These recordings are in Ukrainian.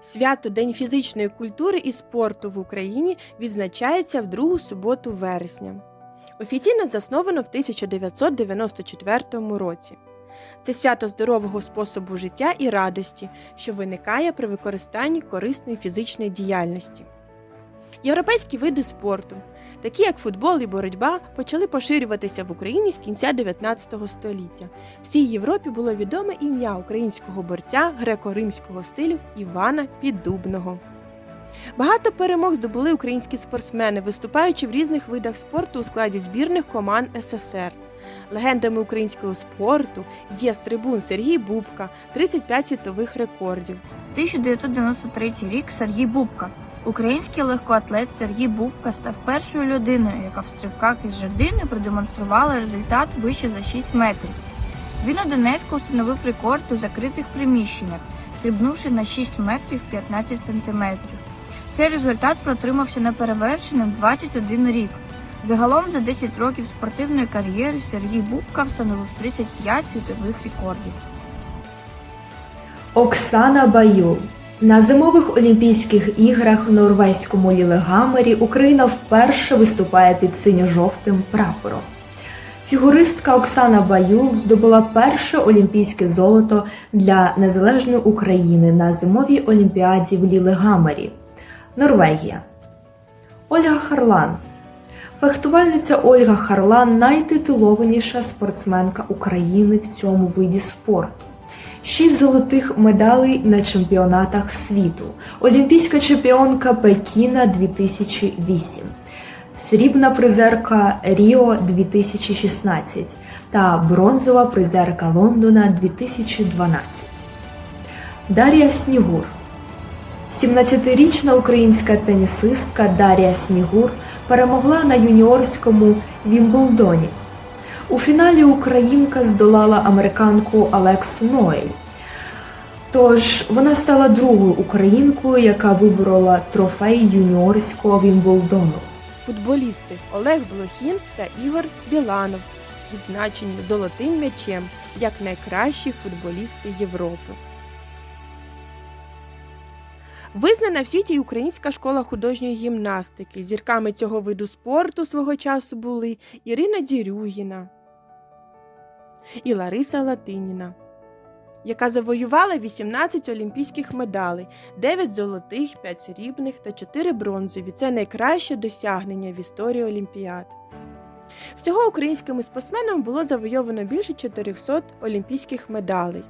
Свято День фізичної культури і спорту в Україні відзначається в другу суботу вересня. Офіційно засновано в 1994 році. Це свято здорового способу життя і радості, що виникає при використанні корисної фізичної діяльності. Європейські види спорту, такі як футбол і боротьба, почали поширюватися в Україні з кінця 19 століття. Всій Європі було відоме ім'я українського борця греко-римського стилю Івана Піддубного. Багато перемог здобули українські спортсмени, виступаючи в різних видах спорту у складі збірних команд СССР. Легендами українського спорту є стрибун Сергій Бубка, 35 світових рекордів. 1993 рік Сергій Бубка. Український легкоатлет Сергій Бубка став першою людиною, яка в стрибках із жердини продемонструвала результат вище за 6 метрів. Він у Донецьку встановив рекорд у закритих приміщеннях, стрибнувши на 6 метрів 15 сантиметрів. Цей результат протримався неперевершеним 21 рік. Загалом за 10 років спортивної кар'єри Сергій Бубка встановив 35 світових рекордів. Оксана Баюл. На зимових Олімпійських іграх в Норвезькому Лілегамері Україна вперше виступає під синьо-жовтим прапором. Фігуристка Оксана Баюл здобула перше олімпійське золото для незалежної України на зимовій олімпіаді в Лілегамері, Норвегія. Ольга Харлан. Фехтувальниця Ольга Харлан найтитулованіша спортсменка України в цьому виді спорту. Шість золотих медалей на чемпіонатах світу. Олімпійська чемпіонка Пекіна 2008, срібна призерка Ріо 2016 та бронзова призерка Лондона 2012. Дар'я Снігур. 17-річна українська тенісистка Дар'я Снігур перемогла на юніорському Вімблдоні. У фіналі українка здолала американку Алексу Ноель. Тож вона стала другою українкою, яка виборола трофей юніорського Вімблдону. Футболісти Олег Блохін та Ігор Біланов відзначені золотим м'ячем як найкращі футболісти Європи. Визнана в світі Українська школа художньої гімнастики. Зірками цього виду спорту свого часу були Ірина Дірюгіна і Лариса Латиніна, яка завоювала 18 олімпійських медалей, 9 золотих, 5 срібних та 4 бронзові. Це найкраще досягнення в історії Олімпіад. Всього українськими спортсменами було завойовано більше 400 олімпійських медалей.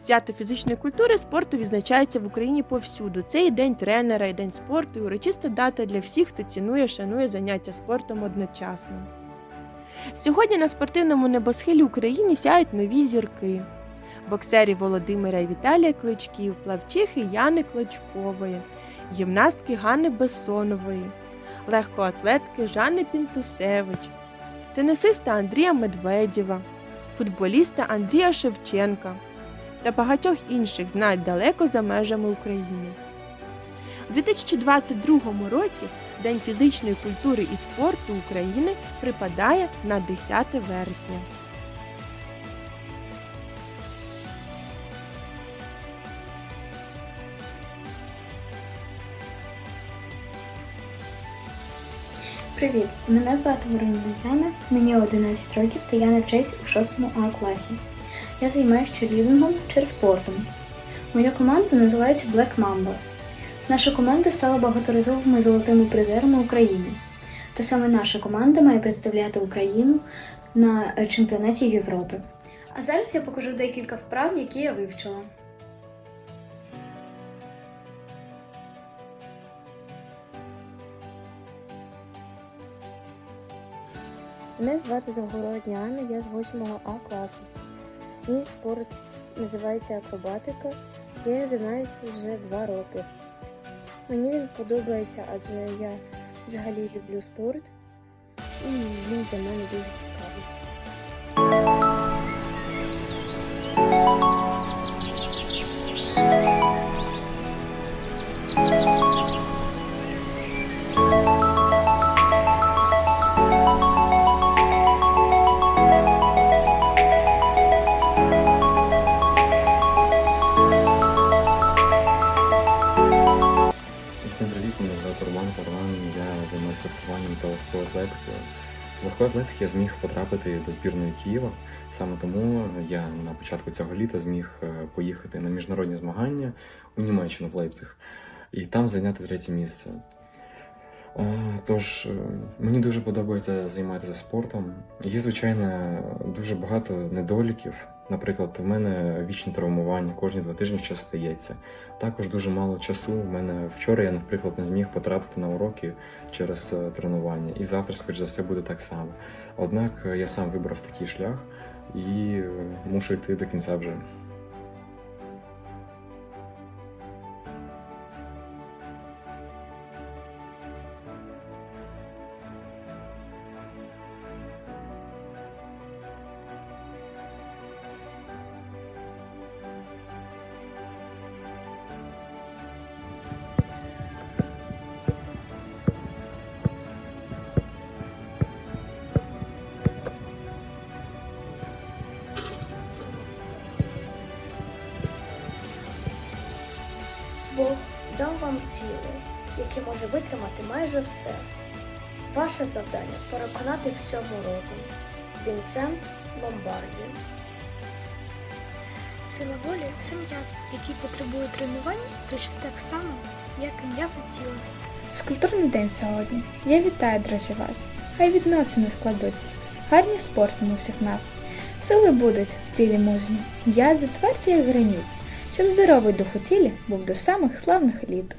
Свято фізичної культури спорту відзначається в Україні повсюду. Це і день тренера, і день спорту, і урочиста дата для всіх, хто цінує, шанує заняття спортом одночасно. Сьогодні на спортивному небосхилі України сяють нові зірки. Боксері Володимира і Віталія Кличків, плавчихи Яни Клочкової, гімнастки Ганни Бессонової, легкоатлетки Жанни Пінтусевич, тенісиста Андрія Медведєва, футболіста Андрія Шевченка та багатьох інших знають далеко за межами України. У 2022 році День фізичної культури і спорту України припадає на 10 вересня. Привіт! Мене звати Ворона Яна, мені 11 років та я навчаюсь у 6 А класі. Я займаюся черлідингом спортом. Моя команда називається Black Mamba. Наша команда стала багаторазовими золотими призерами України. Та саме наша команда має представляти Україну на е, чемпіонаті Європи. А зараз я покажу декілька вправ, які я вивчила. Мене звати Завгородня Анна, я з 8 А класу. Мій спорт називається акробатика. Я займаюся вже два роки. Мені він подобається, адже я взагалі люблю спорт і він для мене дуже цікавий. Легкою атлетикою. З легкої атлетики я зміг потрапити до збірної Києва. Саме тому я на початку цього літа зміг е, поїхати на міжнародні змагання у Німеччину в Лейпциг і там зайняти третє місце. Е, Тож е, мені дуже подобається займатися спортом. Є, звичайно, дуже багато недоліків. Наприклад, в мене вічні травмування кожні два тижні щось стається. Також дуже мало часу. У мене вчора я, наприклад, не зміг потрапити на уроки через е, тренування, і завтра, скоріш за все, буде так само. Однак я сам вибрав такий шлях і мушу йти до кінця вже. Бог дав вам тіло, яке може витримати майже все. Ваше завдання переконати в цьому розум. Вінсент Ломбарді. Сила волі це м'яз, який потребує тренувань точно так само, як і м'язи тіла. Скульптурний день сьогодні. Я вітаю, друзі, вас. Хай відносини складуться. Гарні спортом у всіх нас. Сили будуть в тілі мужні. М'язи тверді, як граніт, щоб здоровий дух у тілі був до самих славних літ.